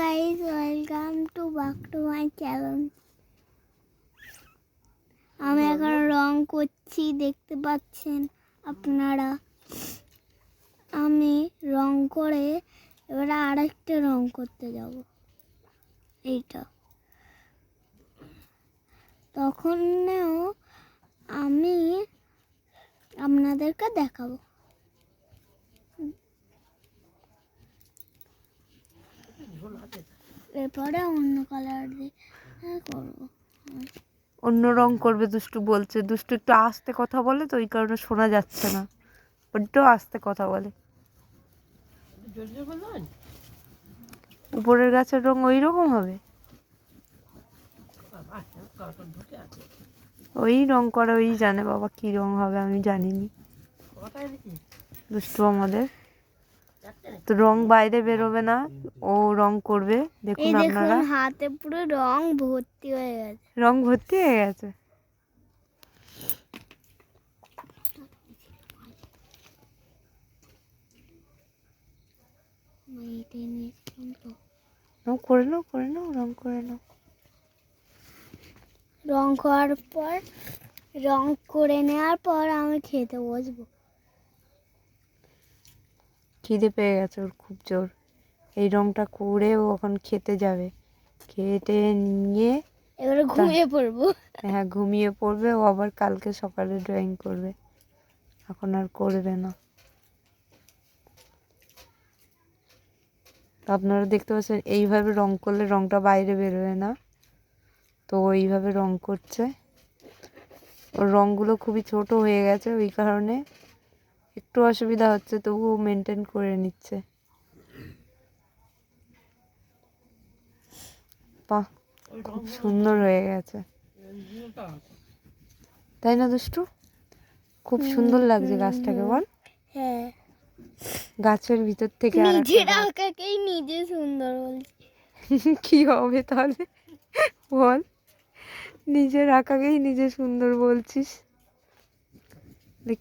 Guys welcome to back to my channel আমি এখন রং করছি, দেখতে পাচ্ছেন আপনারা? আমি রং করে এবারে আরেকটা রং করতে যাব। এইটা। তখনও আমি আপনাদেরকে দেখাবো। এরপরে অন্য কালার দিয়ে হ্যাঁ করব। অন্য রং করবে দুষ্টু বলছে। দুষ্টু একটু আস্তে কথা বলে তো ওই কারণে শোনা যাচ্ছে না। বড্ড আস্তে কথা বলে। উপরের গাছের রং ওই রকম হবে? ওই রং করা, ওই জানে বাবা কি রং হবে, আমি জানিনি। দুষ্টু আমাদের। তো রং বাইরে বেরোবে না ও রং করবে। দেখুন আপনারা। হাতে পুরো রং ভর্তি হয়ে গেছে। রং ভর্তি হয়ে গেছে। করে নাও করে নাও রং করে নাও। রং করার পর রং করে নেওয়ার পর আমি খেতে বসবো। খিদে পেয়ে গেছে ওর খুব জোর। এই রংটা করে ও এখন খেতে যাবে। খেতে নিয়ে এবারে ঘুমিয়ে পড়ব। হ্যাঁ ঘুমিয়ে পড়বে ও আবার কালকে সকালে ড্রয়িং করবে। এখন আর করবে না। তো আপনারা দেখতে পাচ্ছেন এইভাবে রং করলে রংটা বাইরে বেরোয় না। তো এইভাবে রং করছে। ওর রংগুলো খুবই ছোট হয়ে গেছে ওই কারণে। একটু অসুবিধা হচ্ছে তবুও মেনটেন করে নিচ্ছে। বাহ খুব সুন্দর হয়ে গেছে। তাই না দুষ্টু? খুব সুন্দর লাগছে গাছটাকে বল। হ্যাঁ। গাছের ভিতর থেকে নিজের আঁকাকেই নিজে সুন্দর বলছি। কি হবে তাহলে? বল। নিজের আঁকাকেই নিজে সুন্দর বলছিস।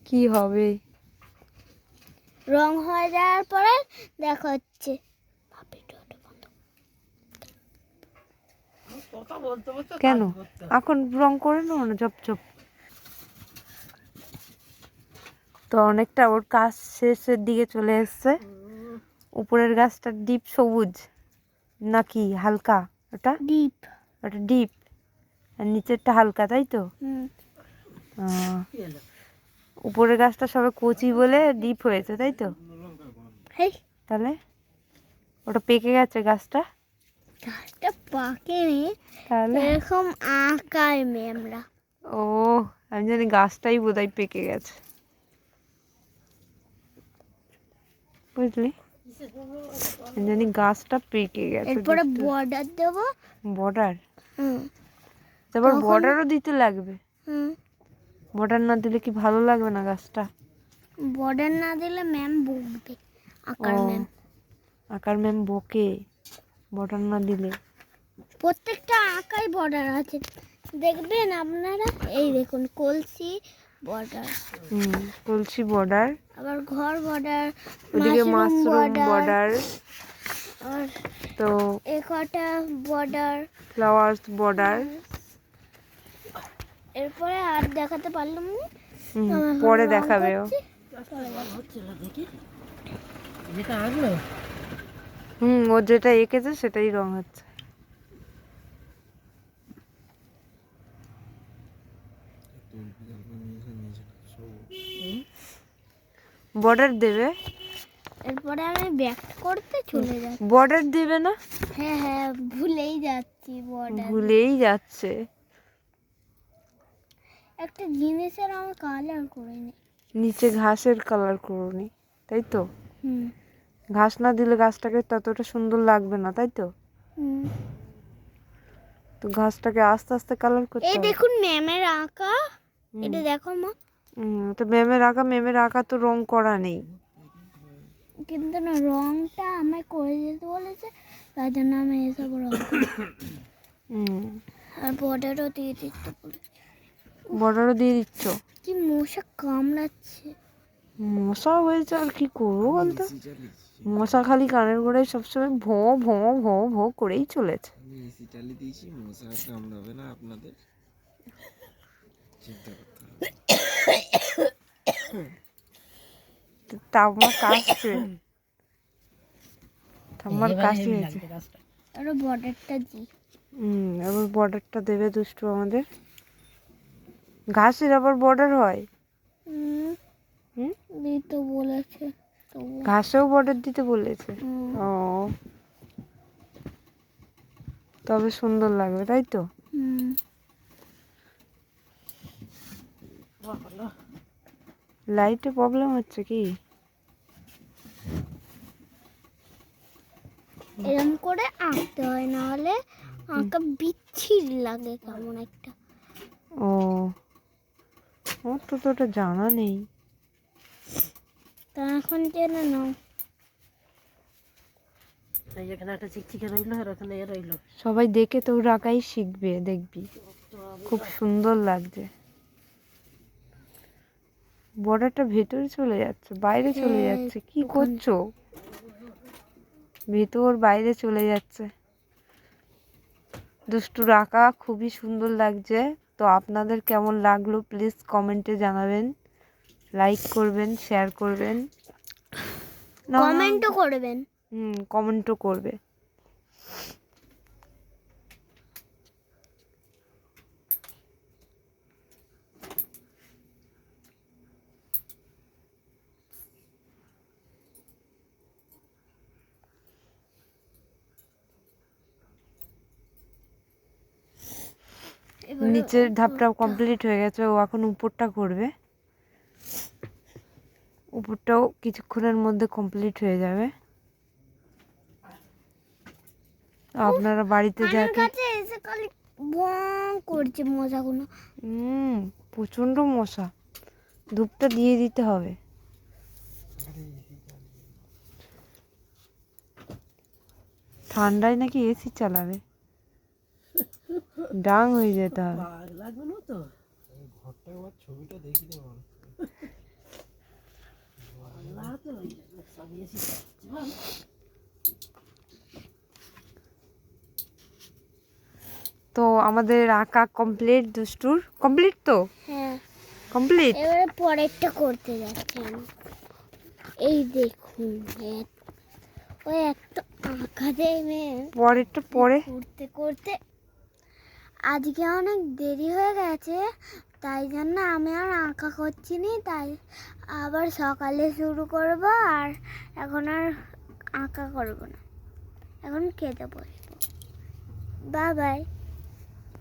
কি হবে। রং হয়ে যাওয়ার পরে দেখা হচ্ছে। কেন? এখন রং করে নাও না চপ চপ। তো অনেকটা ওর কাজ শেষের দিকে চলে এসছে। উপরের গাছটা ডিপ সবুজ নাকি হালকা? ওটা? ডিপ। ওটা ডিপ। আর নিচেরটা হালকা তাই তো? হুম। উপরের গাছটা সবে কচি বলে ডিপ হয়েছে তাই তো? তাহলে? ওটা পেকে গেছে গাছটা? গাছটা পাকেনি তাহলে? এরকম আঁকায় ম্যামরা ও আমি জানি গাছটাই বোধহয় পেকে গেছে। বুঝলি? আমি জানি গাছটা পেকে গেছে এরপরে বর্ডার দেবো। বর্ডার হুম। তারপর বর্ডারও দিতে লাগবে? হুম। বর্ডার না দিলে কি ভালো লাগবে না গাছটা? বর্ডার না দিলে ম্যাম বকবে আঁকার। ম্যাম। আকার ম্যাম বকে বর্ডার না দিলে। প্রত্যেকটা আঁকাই বর্ডার আছে। দেখবেন আপনারা? এই দেখুন কলসি বর্ডার। হুম কলসি বর্ডার। আবার ঘর বর্ডার ওদিকে মাশরুম বর্ডার। আর তো একটা বর্ডার। Flowers border. এরপরে আর দেখাতে পারলাম না। পরে দেখাবে ও। হুম ও যেটা এঁকেছে সেটাই রং হচ্ছে। বর্ডার দেবে? এরপরে আমি ব্যাক করতে চলে যাই বর্ডার দেবে না? হ্যাঁ হ্যাঁ ভুলেই যাচ্ছি বর্ডার। ভুলেই যাচ্ছে। একটা জিনিসের আমি কালার করে নিই নিচে ঘাসের কালার করনি তাই তো? হুম। ঘাস না দিলে গাছটাকে ততটা সুন্দর লাগবে না তাই তো? হুম। তো ঘাসটাকে আস্তে আস্তে কালার করতে এই দেখুন ম্যামের আঁকা। এটা দেখো মা। হুম, তো মেমের আঁকা মেমের আঁকা তো রং করা নেই। কিন্তু না রংটা আমায় করে দিতে বলেছে তাই জন্য আমি এসব রং করি। হুম। আর বর্ডারও দিয়ে দিতে বলেছে। বর্ডারও দিয়ে দিচ্ছ? কি মশা কামড়াচ্ছে? মশা হয়েছে আর কি করব বলতো? মশা খালি কানের গোড়ায় সবসময় ভো ভো ভো ভো করেই চলেছে। এসি চালিয়ে দিয়েছি মশা কামড়াবে না আপনাদের। চিন্তা করতে হবে। তো ঠাম্মা কাশছে ঠাম্মার কাশি হয়েছে। আরও বর্ডারটা দি হুম আবার বর্ডারটা দেবে দুষ্টু আমাদের। ঘাসের আবার বর্ডার হয়? দিতে বলেছে ঘাসেও বর্ডার দিতে বলেছে? ও। তবে সুন্দর লাগবে তাই তো? হুম। লাইটে প্রবলেম হচ্ছে কি? এরকম করে আঁকতে হয় না হলে আঁকা বিচ্ছিরি লাগে কেমন একটা। ও। আমার তো তো ওটা জানা নেই। তা এখন জেনে নাও। একটা চিকচিকে রইল আর ওখানে এ রইল। সবাই দেখে তো ওর আঁকাই শিখবে দেখবি। খুব সুন্দর লাগছে। বর্ডারটা ভেতরে চলে যাচ্ছে বাইরে চলে হ্যাঁ, যাচ্ছে। কি করছ? ভেতর বাইরে চলে যাচ্ছে। দুষ্টুর আঁকা খুবই সুন্দর লাগছে। তো আপনাদের কেমন লাগল প্লিজ কমেন্টে জানাবেন। লাইক করবেন শেয়ার করবেন। কমেন্টও করবেন। হুম কমেন্টও করবে। নিচের ধাপটা কমপ্লিট হয়ে গেছে ও এখন উপরটা করবে। উপরটাও কিছুক্ষণের মধ্যে কমপ্লিট হয়ে যাবে। আপনারা বাড়িতে যাকে করছে মজাগুলো হুম প্রচণ্ড মশা। ধূপটা দিয়ে দিতে হবে। ঠান্ডায় নাকি এসি চালাবে। ডাং হয়ে যেতে হবে লাগবে না তো? ঘরটা একবার ছবিটা দেখি দেবো লাগাতে ওই সব এসি তো আমাদের আঁকা কমপ্লিট দুষ্টুর? কমপ্লিট তো? হ্যাঁ। কমপ্লিট এবারে পরেরটা করতে যাচ্ছি আমি। এই দেখুন ওই একটা আঁকা দেবে পরেরটা পরে? করতে করতে আজকে অনেক দেরি হয়ে গেছে, তাই জন্য আমি আর আঁকা করছি নি তাই আবার সকালে শুরু করব আর এখন আর আঁকা করব না। এখন খেতে বসবো। Bye bye.